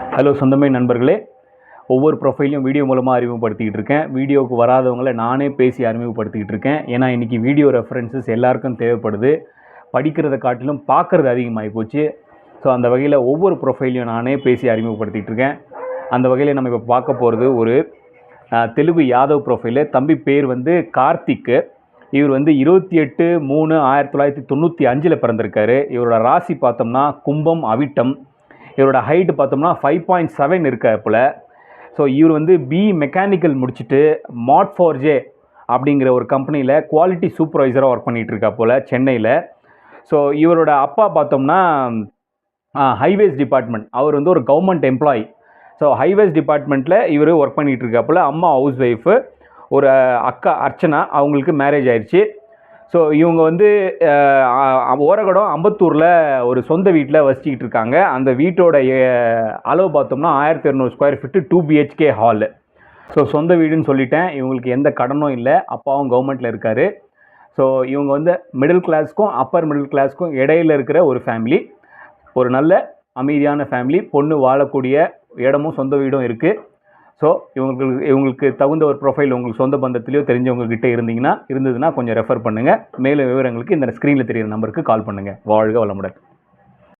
Hello சொந்தமே நண்பர்களே ஒவ்வொரு ப்ரொஃபைலையும் வீடியோ மூலமாக அறிமுகப்படுத்திக்கிட்டு இருக்கேன். வீடியோவுக்கு வராதவங்களை நானே பேசி அறிமுகப்படுத்திக்கிட்டு இருக்கேன். ஏன்னா இன்றைக்கி வீடியோ ரெஃபரன்சஸ் எல்லாருக்கும் தேவைப்படுது. படிக்கிறத காட்டிலும் பார்க்குறது அதிகமாகி போச்சு. ஸோ அந்த வகையில் ஒவ்வொரு ப்ரொஃபைலையும் நானே பேசி அறிமுகப்படுத்திகிட்டு இருக்கேன். அந்த வகையில் நம்ம இப்போ பார்க்க போகிறது ஒரு தெலுங்கு யாதவ் ப்ரொஃபைலு தம்பி பேர் வந்து கார்த்திக்கு. இவர் வந்து இருபத்தி எட்டு மூணு ஆயிரத்தி தொள்ளாயிரத்தி தொண்ணூற்றி அஞ்சில் பிறந்திருக்காரு. இவரோட ராசி பார்த்தோம்னா கும்பம் அவிட்டம். இவரோட ஹைட்டு பார்த்தோம்னா ஃபைவ் பாயிண்ட் செவன் இருக்காப்புல ஸோ இவர் வந்து பி மெக்கானிக்கல் முடிச்சுட்டு மாட் ஃபோர்ஜே அப்படிங்கிற ஒரு கம்பெனியில் குவாலிட்டி சூப்பர்வைசராக ஒர்க் பண்ணிகிட்டு இருக்கா போல் சென்னையில். ஸோ இவரோட அப்பா பார்த்தோம்னா ஹைவேஸ் டிபார்ட்மெண்ட் அவர் வந்து ஒரு கவர்மெண்ட் எம்ப்ளாயி ஸோ ஹைவேஸ் டிபார்ட்மெண்ட்டில் இவர் ஒர்க் பண்ணிகிட்டு போல். அம்மா ஹவுஸ் ஒய்ஃபு ஒரு அக்கா அர்ச்சனா அவங்களுக்கு மேரேஜ் ஆயிடுச்சு ஸோ இவங்க வந்து ஓரகடம் அம்பத்தூரில் ஒரு சொந்த வீட்டில் வசிச்சுக்கிட்டு இருக்காங்க. அந்த வீட்டோட அளவு பார்த்தோம்னா ஆயிரத்தி இரநூறு square feet two BHK hall so சொந்த வீடுன்னு சொல்லிட்டேன். இவங்களுக்கு எந்த கடனும் இல்லை. அப்பாவும் கவர்மெண்ட்டில் இருக்கார். ஸோ இவங்க வந்து மிடில் கிளாஸ்க்கும் அப்பர் மிடில் கிளாஸ்க்கும் இடையில இருக்கிற ஒரு ஃபேமிலி ஒரு நல்ல அமைதியான ஃபேமிலி பொண்ணு வாழக்கூடிய இடமும் சொந்த வீடும் இருக்குது ஸோ இவங்களுக்கு இவங்களுக்கு தகுந்த ஒரு ப்ரொஃபைல் உங்களுக்கு சொந்த பந்தத்துலேயோ தெரிஞ்சவங்ககிட்ட இருந்தீங்கன்னா இருந்ததுன்னா கொஞ்சம் ரெஃபர் பண்ணுங்கள் மேலும் விவரங்களுக்கு இந்த ஸ்க்ரீனில் தெரியிற நம்பருக்கு கால் பண்ணுங்கள் வாழ்க வளமுடன்.